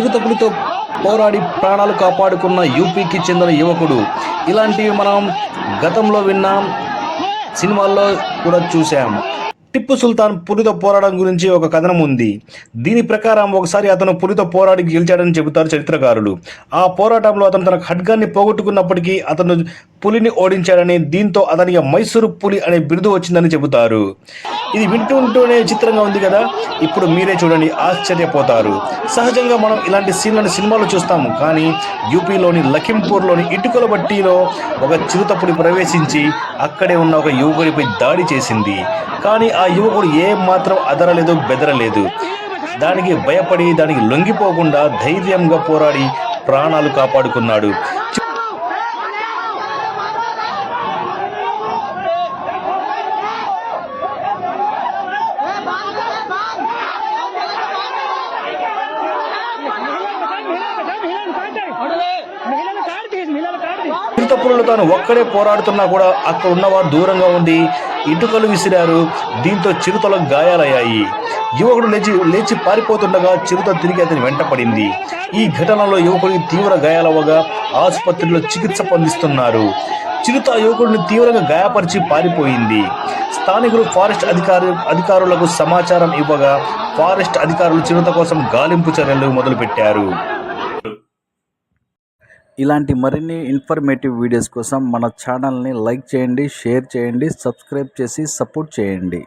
చిరుతపులితో పోరాడి ప్రాణాలు కాపాడుకున్న యూపీకి చెందిన యువకుడు. ఇలాంటివి మనం గతంలో విన్నాం సినిమాల్లో కూడా చూసాం టిప్పు సుల్తాన్ పులితో పోరాటం గురించి ఒక కథనం ఉంది. దీని ప్రకారం ఒకసారి అతను పులితో పోరాడి గెలిచాడని చెబుతారు చరిత్రకారులు. ఆ పోరాటంలో అతను తన ఖడ్గాన్ని పోగొట్టుకున్నప్పటికీ అతను పులిని ఓడించాడని దీంతో అతనికి మైసూరు పులి అనే బిరుదు వచ్చిందని చెబుతారు. ఇది వింటూ ఉంటూనే చిత్రంగా ఉంది కదా? ఇప్పుడు మీరే చూడండి ఆశ్చర్యపోతారు. సహజంగా మనం ఇలాంటి సీన్లను సినిమాలో చూస్తాము కానీ యూపీలోని లఖింపూర్లోని ఇటుకల బట్టీలో ఒక చిరుతపుడి ప్రవేశించి అక్కడే ఉన్న ఒక యువకుడిపై దాడి చేసింది. కానీ ఆ యువకుడు ఏం మాత్రం అదరలేదు బెదరలేదు. దానికి భయపడి దానికి లొంగిపోకుండా ధైర్యంగా పోరాడి ప్రాణాలు కాపాడుకున్నాడు. చిరుతపురులు తాను ఒక్కడే పోరాడుతున్నా కూడా అక్కడ ఉన్నవారు దూరంగా ఉండి ఇటుకలు విసిరారు దీంతో చిరుతలకు గాయాలయ్యాయి. యువకుడు లేచి లేచి పారిపోతుండగా చిరుత తిరిగి అతని వెంట పడింది. ఈ ఘటనలో యువకుడికి తీవ్ర గాయాలవగా ఆసుపత్రిలో చికిత్స పొందిస్తున్నారు. చిరుత యువకుడిని తీవ్రంగా గాయపరిచి పారిపోయింది. స్థానికులు ఫారెస్ట్ అధికారు అధికారులకు సమాచారం ఇవ్వగా ఫారెస్ట్ అధికారులు చిరుత కోసం గాలింపు చర్యలు మొదలుపెట్టారు. ఇలాంటి మరిన్ని ఇన్ఫర్మేటివ్ వీడియోస్ కోసం మన ఛానల్ని లైక్ చేయండి షేర్ చేయండి సబ్స్క్రైబ్ చేసి సపోర్ట్ చేయండి.